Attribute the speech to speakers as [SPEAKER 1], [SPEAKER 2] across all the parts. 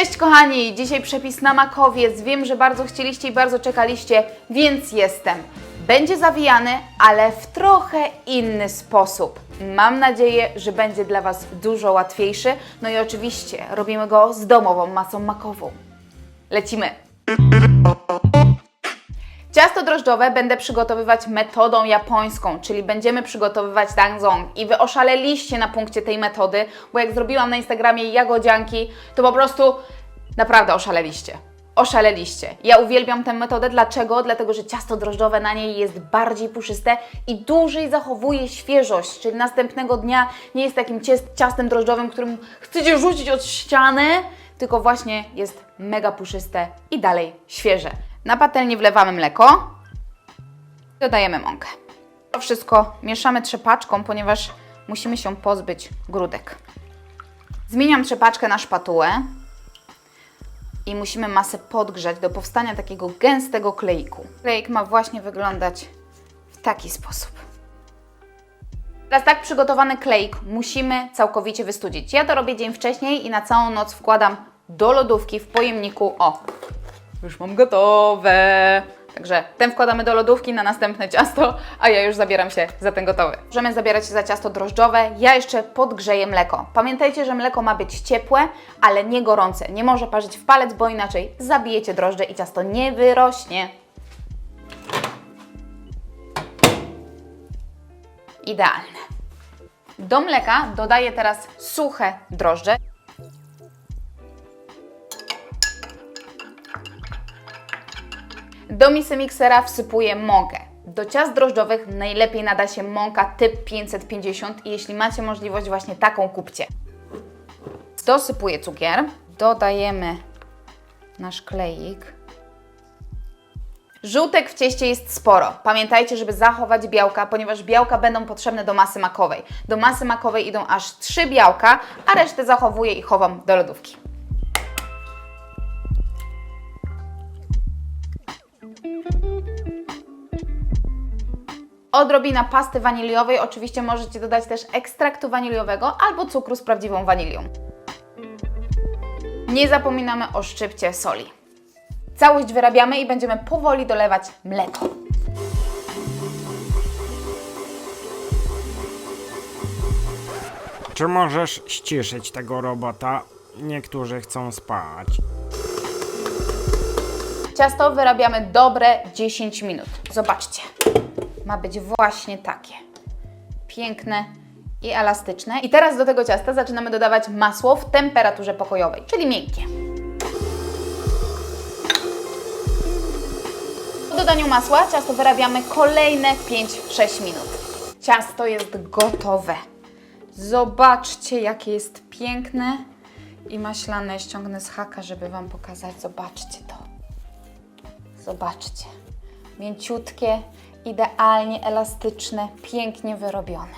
[SPEAKER 1] Cześć kochani, dzisiaj przepis na makowiec. Wiem, że bardzo chcieliście i bardzo czekaliście, więc jestem. Będzie zawijany, ale w trochę inny sposób. Mam nadzieję, że będzie dla Was dużo łatwiejszy. No i oczywiście robimy go z domową masą makową. Lecimy! Ciasto drożdżowe będę przygotowywać metodą japońską, czyli będziemy przygotowywać tangzong. I Wy oszaleliście na punkcie tej metody, bo jak zrobiłam na Instagramie jagodzianki, to po prostu naprawdę oszaleliście. Oszaleliście. Ja uwielbiam tę metodę. Dlaczego? Dlatego, że ciasto drożdżowe na niej jest bardziej puszyste i dłużej zachowuje świeżość, czyli następnego dnia nie jest takim ciastem drożdżowym, którym chcecie rzucić od ściany, tylko właśnie jest mega puszyste i dalej świeże. Na patelnię wlewamy mleko, dodajemy mąkę. To wszystko mieszamy trzepaczką, ponieważ musimy się pozbyć grudek. Zmieniam trzepaczkę na szpatułę i musimy masę podgrzać do powstania takiego gęstego kleiku. Kleik ma właśnie wyglądać w taki sposób. Teraz tak przygotowany kleik musimy całkowicie wystudzić. Ja to robię dzień wcześniej i na całą noc wkładam do lodówki w pojemniku. O, już mam gotowe. Także ten wkładamy do lodówki na następne ciasto, a ja już zabieram się za ten gotowy. Możemy zabierać się za ciasto drożdżowe. Ja jeszcze podgrzeję mleko. Pamiętajcie, że mleko ma być ciepłe, ale nie gorące. Nie może parzyć w palec, bo inaczej zabijecie drożdże i ciasto nie wyrośnie. Idealne. Do mleka dodaję teraz suche drożdże. Do misy miksera wsypuję mąkę. Do ciast drożdżowych najlepiej nada się mąka typ 550 i jeśli macie możliwość właśnie taką kupcie. Dosypuję cukier, dodajemy nasz kleik. Żółtek w cieście jest sporo. Pamiętajcie, żeby zachować białka, ponieważ białka będą potrzebne do masy makowej. Do masy makowej idą aż 3 białka, a resztę zachowuję i chowam do lodówki. Odrobina pasty waniliowej, oczywiście możecie dodać też ekstraktu waniliowego albo cukru z prawdziwą wanilią. Nie zapominamy o szczypcie soli. Całość wyrabiamy i będziemy powoli dolewać mleko.
[SPEAKER 2] Czy możesz ściszyć tego robota? Niektórzy chcą spać.
[SPEAKER 1] Ciasto wyrabiamy dobre 10 minut. Zobaczcie. Ma być właśnie takie. Piękne i elastyczne. I teraz do tego ciasta zaczynamy dodawać masło w temperaturze pokojowej, czyli miękkie. Po dodaniu masła ciasto wyrabiamy kolejne 5-6 minut. Ciasto jest gotowe. Zobaczcie, jakie jest piękne i maślane. Ściągnę z haka, żeby Wam pokazać. Zobaczcie to. Zobaczcie. Mięciutkie, idealnie elastyczne, pięknie wyrobione.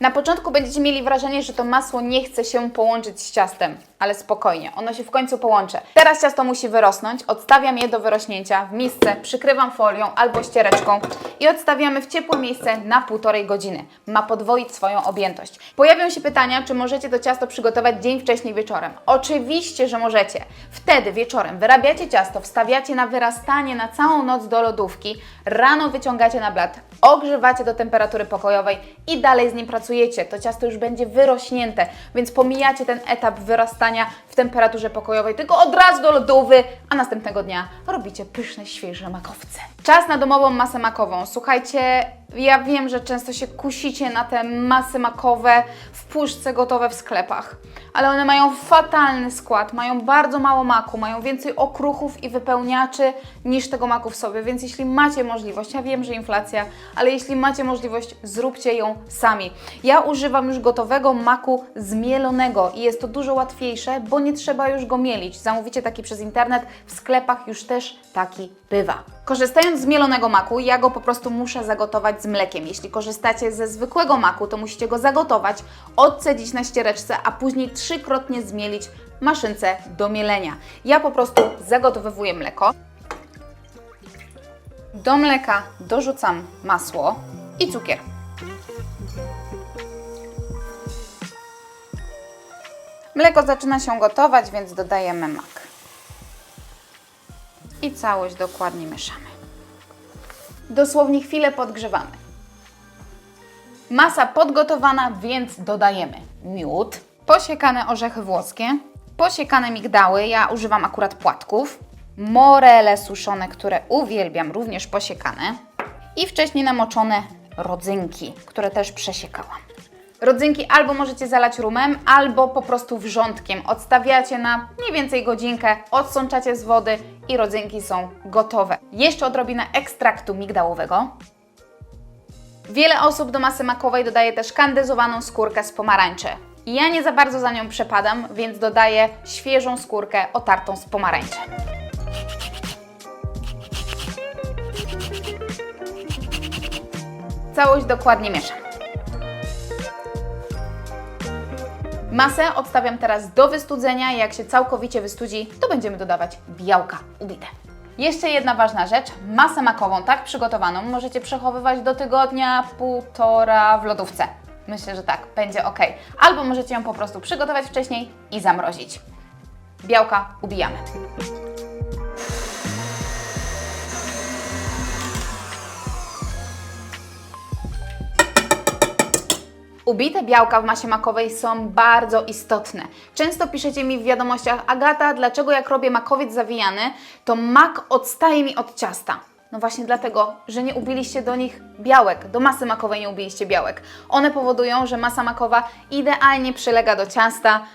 [SPEAKER 1] Na początku będziecie mieli wrażenie, że to masło nie chce się połączyć z ciastem, ale spokojnie, ono się w końcu połączy. Teraz ciasto musi wyrosnąć, odstawiam je do wyrośnięcia w misce, przykrywam folią albo ściereczką i odstawiamy w ciepłe miejsce na półtorej godziny. Ma podwoić swoją objętość. Pojawią się pytania, czy możecie to ciasto przygotować dzień wcześniej wieczorem. Oczywiście, że możecie. Wtedy wieczorem wyrabiacie ciasto, wstawiacie na wyrastanie na całą noc do lodówki, rano wyciągacie na blat, ogrzewacie do temperatury pokojowej i dalej z nim pracujecie. To ciasto już będzie wyrośnięte, więc pomijacie ten etap wyrastania w temperaturze pokojowej, tylko od razu do lodówy, a następnego dnia robicie pyszne, świeże makowce. Czas na domową masę makową. Słuchajcie, ja wiem, że często się kusicie na te masy makowe w puszce gotowe w sklepach, ale one mają fatalny skład, mają bardzo mało maku, mają więcej okruchów i wypełniaczy niż tego maku w sobie, więc jeśli macie możliwość, ja wiem, że inflacja, ale jeśli macie możliwość, zróbcie ją sami. Ja używam już gotowego maku zmielonego i jest to dużo łatwiejsze, bo nie trzeba już go mielić. Zamówicie taki przez internet, w sklepach już też taki bywa. Korzystając z mielonego maku, ja go po prostu muszę zagotować z mlekiem. Jeśli korzystacie ze zwykłego maku, to musicie go zagotować, odcedzić na ściereczce, a później trzykrotnie zmielić maszynce do mielenia. Ja po prostu zagotowywuję mleko. Do mleka dorzucam masło i cukier. Mleko zaczyna się gotować, więc dodajemy mak. I całość dokładnie mieszamy. Dosłownie chwilę podgrzewamy. Masa podgotowana, więc dodajemy miód, posiekane orzechy włoskie, posiekane migdały, ja używam akurat płatków, morele suszone, które uwielbiam, również posiekane i wcześniej namoczone rodzynki, które też przesiekałam. Rodzynki albo możecie zalać rumem, albo po prostu wrzątkiem. Odstawiacie na mniej więcej godzinkę, odsączacie z wody i rodzynki są gotowe. Jeszcze odrobinę ekstraktu migdałowego. Wiele osób do masy makowej dodaje też kandyzowaną skórkę z pomarańczy. Ja nie za bardzo za nią przepadam, więc dodaję świeżą skórkę otartą z pomarańczy. Całość dokładnie mieszam. Masę odstawiam teraz do wystudzenia. Jak się całkowicie wystudzi, to będziemy dodawać białka ubite. Jeszcze jedna ważna rzecz. Masę makową, tak przygotowaną, możecie przechowywać do tygodnia, półtora w lodówce. Myślę, że tak, będzie ok. Albo możecie ją po prostu przygotować wcześniej i zamrozić. Białka ubijamy. Ubite białka w masie makowej są bardzo istotne. Często piszecie mi w wiadomościach, Agata, dlaczego jak robię makowiec zawijany, to mak odstaje mi od ciasta. No właśnie dlatego, że nie ubiliście do nich białek, do masy makowej nie ubiliście białek. One powodują, że masa makowa idealnie przylega do ciasta.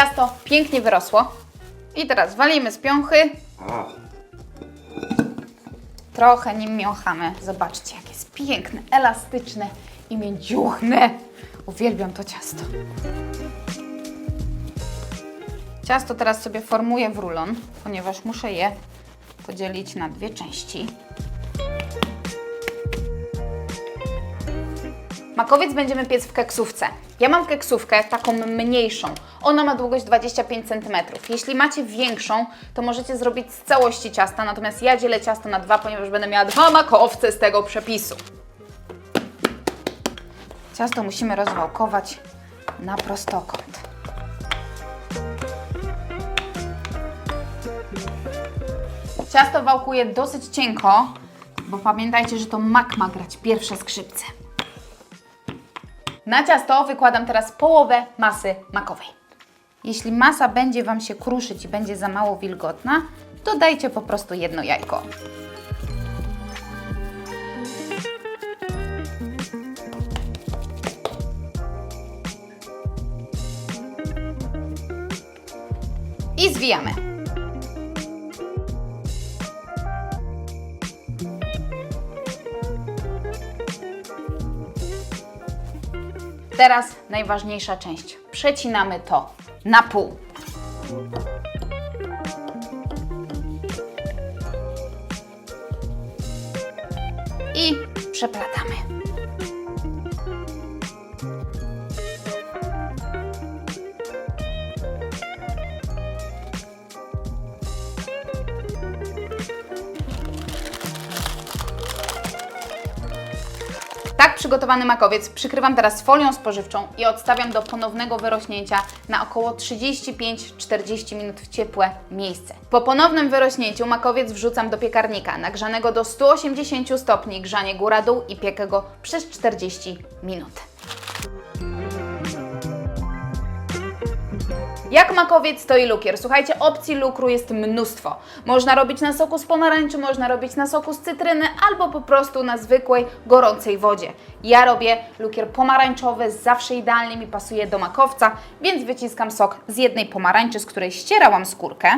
[SPEAKER 1] Ciasto pięknie wyrosło. I teraz walimy z piąchy. Trochę nim miąchamy. Zobaczcie, jak jest piękne, elastyczne i mięciuchne. Uwielbiam to ciasto. Ciasto teraz sobie formuję w rulon, ponieważ muszę je podzielić na dwie części. Makowiec będziemy piec w keksówce. Ja mam keksówkę taką mniejszą. Ona ma długość 25 cm. Jeśli macie większą, to możecie zrobić z całości ciasta, natomiast ja dzielę ciasto na dwa, ponieważ będę miała dwa makowce z tego przepisu. Ciasto musimy rozwałkować na prostokąt. Ciasto wałkuję dosyć cienko, bo pamiętajcie, że to mak ma grać pierwsze skrzypce. Na ciasto wykładam teraz połowę masy makowej. Jeśli masa będzie Wam się kruszyć i będzie za mało wilgotna, dodajcie po prostu jedno jajko. I zwijamy. Teraz najważniejsza część. Przecinamy to na pół. I przeplatamy. Tak przygotowany makowiec przykrywam teraz folią spożywczą i odstawiam do ponownego wyrośnięcia na około 35-40 minut w ciepłe miejsce. Po ponownym wyrośnięciu makowiec wrzucam do piekarnika nagrzanego do 180 stopni, grzanie góra-dół i piekę go przez 40 minut. Jak makowiec, to i lukier. Słuchajcie, opcji lukru jest mnóstwo. Można robić na soku z pomarańczy, można robić na soku z cytryny albo po prostu na zwykłej, gorącej wodzie. Ja robię lukier pomarańczowy, zawsze idealnie mi pasuje do makowca, więc wyciskam sok z jednej pomarańczy, z której ścierałam skórkę.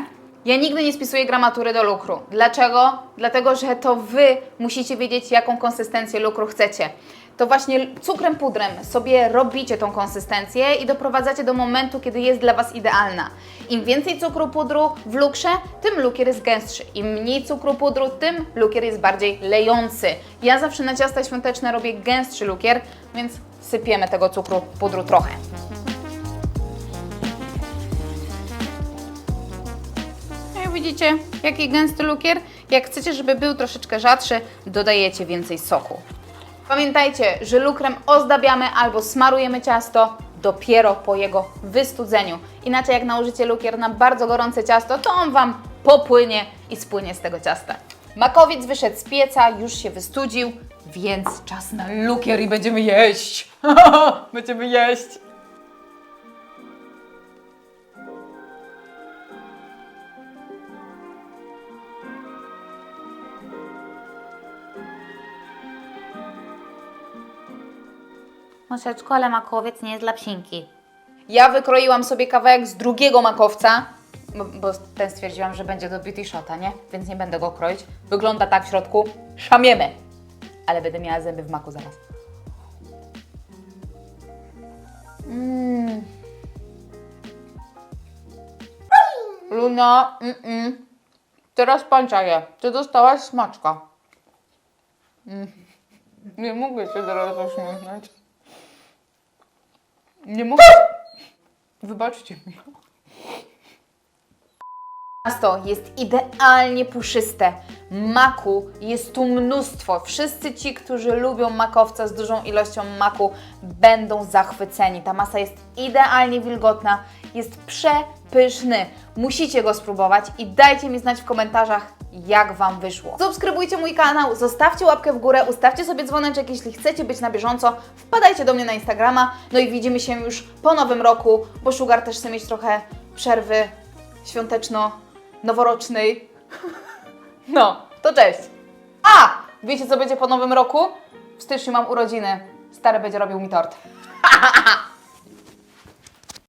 [SPEAKER 1] Ja nigdy nie spisuję gramatury do lukru. Dlaczego? Dlatego, że to Wy musicie wiedzieć, jaką konsystencję lukru chcecie. To właśnie cukrem pudrem sobie robicie tą konsystencję i doprowadzacie do momentu, kiedy jest dla Was idealna. Im więcej cukru pudru w lukrze, tym lukier jest gęstszy. Im mniej cukru pudru, tym lukier jest bardziej lejący. Ja zawsze na ciasta świąteczne robię gęstszy lukier, więc sypiemy tego cukru pudru trochę. Widzicie, jaki gęsty lukier? Jak chcecie, żeby był troszeczkę rzadszy, dodajecie więcej soku. Pamiętajcie, że lukrem ozdabiamy albo smarujemy ciasto dopiero po jego wystudzeniu. Inaczej jak nałożycie lukier na bardzo gorące ciasto, to on Wam popłynie i spłynie z tego ciasta. Makowiec wyszedł z pieca, już się wystudził, więc czas na lukier i będziemy jeść. będziemy jeść.
[SPEAKER 3] Muszeczko, ale makowiec nie jest dla psinki.
[SPEAKER 1] Ja wykroiłam sobie kawałek z drugiego makowca, bo, bo ten stwierdziłam, że będzie do beauty shota, nie? Więc nie będę go kroić. Wygląda tak w środku. Szamiemy! Ale będę miała zęby w maku zaraz. Mmm. Luna, mm-mm. Teraz pancia je. Ty dostałaś smaczka. Mm. Nie mogę się teraz uśmiechnąć. Nie mogę. Wybaczcie mi. Ciasto jest idealnie puszyste. Maku jest tu mnóstwo. Wszyscy ci, którzy lubią makowca z dużą ilością maku, będą zachwyceni. Ta masa jest idealnie wilgotna, jest przepyszny. Musicie go spróbować i dajcie mi znać w komentarzach, jak Wam wyszło. Subskrybujcie mój kanał, zostawcie łapkę w górę, ustawcie sobie dzwoneczek, jeśli chcecie być na bieżąco. Wpadajcie do mnie na Instagrama, no i widzimy się już po nowym roku, bo Sugar też chce mieć trochę przerwy świąteczno-noworocznej. No, to cześć! A! Wiecie co będzie po nowym roku? W styczniu mam urodziny. Stary będzie robił mi tort.